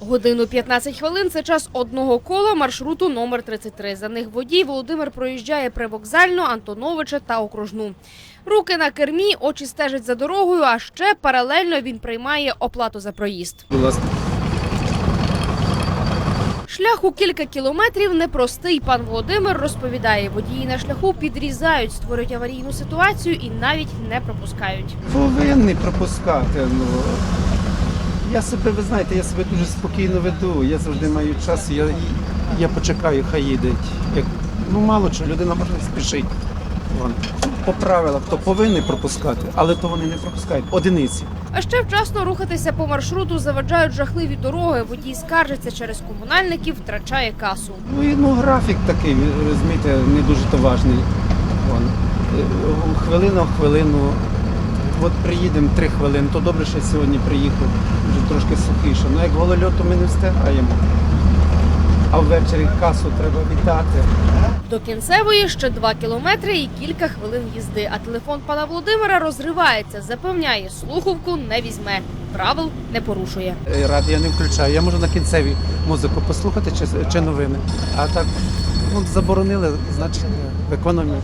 Годину 15 хвилин це час одного кола маршруту номер 33. За них водій Володимир проїжджає привокзальну, Антоновича та окружну. Руки на кермі, очі стежать за дорогою, а ще паралельно він приймає оплату за проїзд. Будь ласка. Шлях у кілька кілометрів непростий. Пан Володимир розповідає, водії на шляху підрізають, створюють аварійну ситуацію і навіть не пропускають. Повинні пропускати. Ну. Я себе, ви знаєте, я себе дуже спокійно веду. Я завжди маю час, я, я почекаю, хай їдеть. Як, ну мало що, людина може не спішить. Вон. По правилах, то повинні пропускати, але то вони не пропускають. Одиниці. А ще вчасно рухатися по маршруту заваджають жахливі дороги. Водій скаржиться через комунальників, втрачає касу. Ну, і, ну графік такий, розумієте, не дуже то важний. Вон. Е, Хвилина в хвилину. От приїдемо три хвилини, то добре, що я сьогодні приїхав, вже трошки сухіше. Ну як голольоту ми не встигаємо. А ввечері касу треба віддати. До кінцевої ще два кілометри і кілька хвилин їзди. А телефон пана Володимира розривається. Запевняє, слухавку не візьме, правил не порушує. Е, Радіо не включаю. Я можу на кінцеві музику послухати чи, чи новини. А так ну, заборонили, значить виконуємо.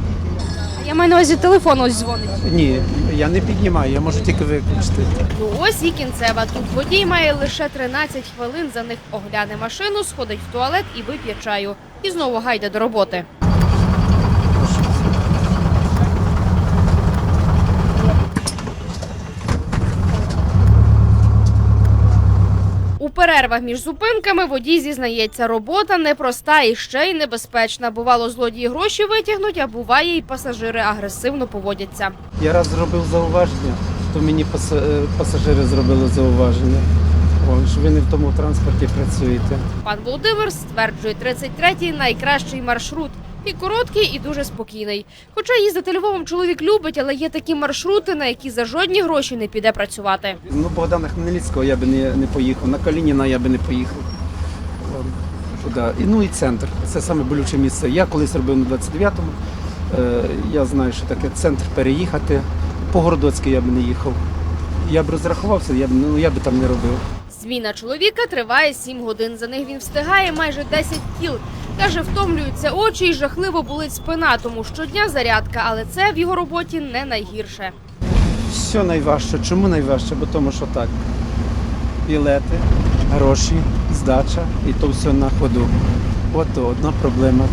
Я маю на увазі телефон ось дзвонить. Ні, я не піднімаю, я можу тільки виключити. Ну ось і кінцева. Тут водій має лише 13 хвилин. За них огляне машину, сходить в туалет і вип'є чаю. І знову гайде до роботи. У перервах між зупинками водій зізнається, робота непроста і ще й небезпечна. Бувало, злодії гроші витягнуть, а буває, і пасажири агресивно поводяться. Я раз зробив зауваження, то мені е, пасажири зробили зауваження. О, що ви не в тому транспорті працюєте. Пан Володимир стверджує, 33-й найкращий маршрут. І короткий, і дуже спокійний. Хоча їздити Львовом чоловік любить, але є такі маршрути, на які за жодні гроші не піде працювати. Ну, Богдана Хмельницького я би не, не поїхав, на Калініна я би не поїхав. Туди. І, ну і центр. Це саме болюче місце. Я колись робив на 29-му. Е, я знаю, що таке центр переїхати. По Городоцькій я би не їхав. Я б розрахувався, я б, ну, я би там не робив. Зміна чоловіка триває 7 годин. За них він встигає майже 10 кіл. Каже, втомлюються очі і жахливо болить спина, тому щодня зарядка, але це в його роботі не найгірше. Все найважче. Чому найважче? Бо тому що так. Білети, гроші, здача і то все на ходу. От одна проблема.